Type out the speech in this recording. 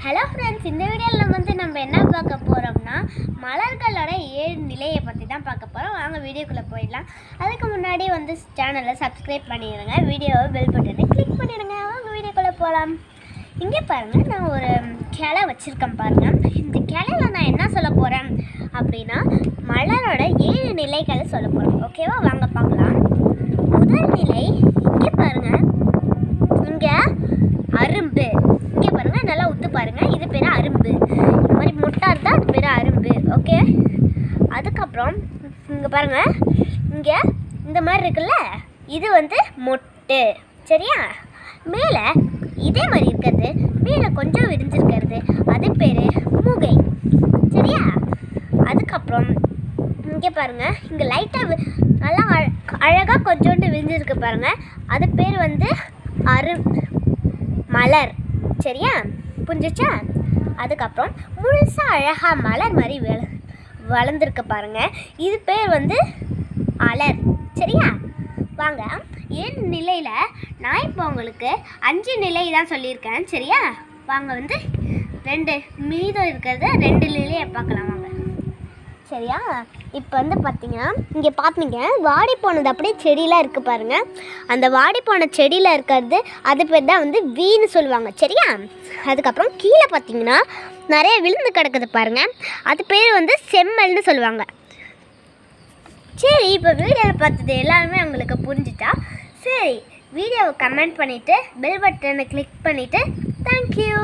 Hello friends இந்த வீடியோவில் வந்து நம்ம என்ன பார்க்க போகிறோம்னா மலர்களோட ஏழு நிலையை பற்றி தான் பார்க்க போகிறோம் வாங்க வீடியோக்குள்ளே போயிடலாம். அதுக்கு முன்னாடி வந்து சேனலை சப்ஸ்கிரைப் பண்ணிடுங்க வீடியோவை பெல் பட்டனை கிளிக் பண்ணிடுங்க வாங்க வீடியோக்குள்ளே போகலாம் இங்கே பாருங்கள் நான் ஒரு கிளை வச்சுருக்கேன் பாருங்கள் இந்த கிளையில நான் என்ன சொல்ல போகிறேன் அப்படின்னா மலரோட ஏழு நிலைகளை சொல்ல போகிறேன் ஓகேவா வாங்க பார்க்கலாம். முதல் நிலை இங்கே பாருங்கள் இங்கே அரும்பு இங்கே பாருங்க நல்லா உத்து பாருங்க இது பேர் அரும்பு இந்த மாதிரி முட்டா இருந்தால் அது பேர் அரும்பு ஓகே அப்புறம் இங்கே பாருங்கள் இங்கே இந்த மாதிரி இருக்குல்ல? இது வந்து மொட்டு. சரியா? மேலே இதே மாதிரி இருக்கிறது. மேலே கொஞ்சம் விரிஞ்சிருக்கிறது. அது பேர் முகை. சரியா? அதுக்கப்புறம் இங்கே பாருங்கள் இங்கே லைட்டாக நல்லா அழகாக கொஞ்சோண்டு விரிஞ்சிருக்கு பாருங்கள் அது பேர் வந்து அரு மலர். சரியா? புரிஞ்சிச்சா அதுக்கப்புறம் முழுசாக அழகாக மலர் மாதிரி வளர்ந்துருக்க பாருங்க. இது பேர் வந்து அலர். சரியா? வாங்க ஏழு நிலையில் நான் இப்போ உங்களுக்கு அஞ்சு நிலை தான் சொல்லியிருக்கேன். சரியா? வாங்க வந்து ரெண்டு மீதம் இருக்கிறத ரெண்டு நிலையை பார்க்கலாம் வாங்க. சரியா? இப்போ வந்து பார்த்தீங்கன்னா இங்கே பார்த்தீங்க வாடி போனது அப்படியே செடியெலாம் இருக்குது பாருங்கள் அந்த வாடி போன செடியில் இருக்கிறது அது பேர் தான் வந்து வீன்னு சொல்லுவாங்க. சரியா? அதுக்கப்புறம் கீழே பார்த்தீங்கன்னா நிறைய விழுந்து கிடக்குது பாருங்க. அது பேர் வந்து செம்மல்னு சொல்லுவாங்க. சரி இப்போ வீடியோவில் பார்த்தது எல்லாருமே உங்களுக்கு புரிஞ்சுட்டா சரி வீடியோவை கமெண்ட் பண்ணிவிட்டு பெல் பட்டனை கிளிக் பண்ணிவிட்டு தேங்க்யூ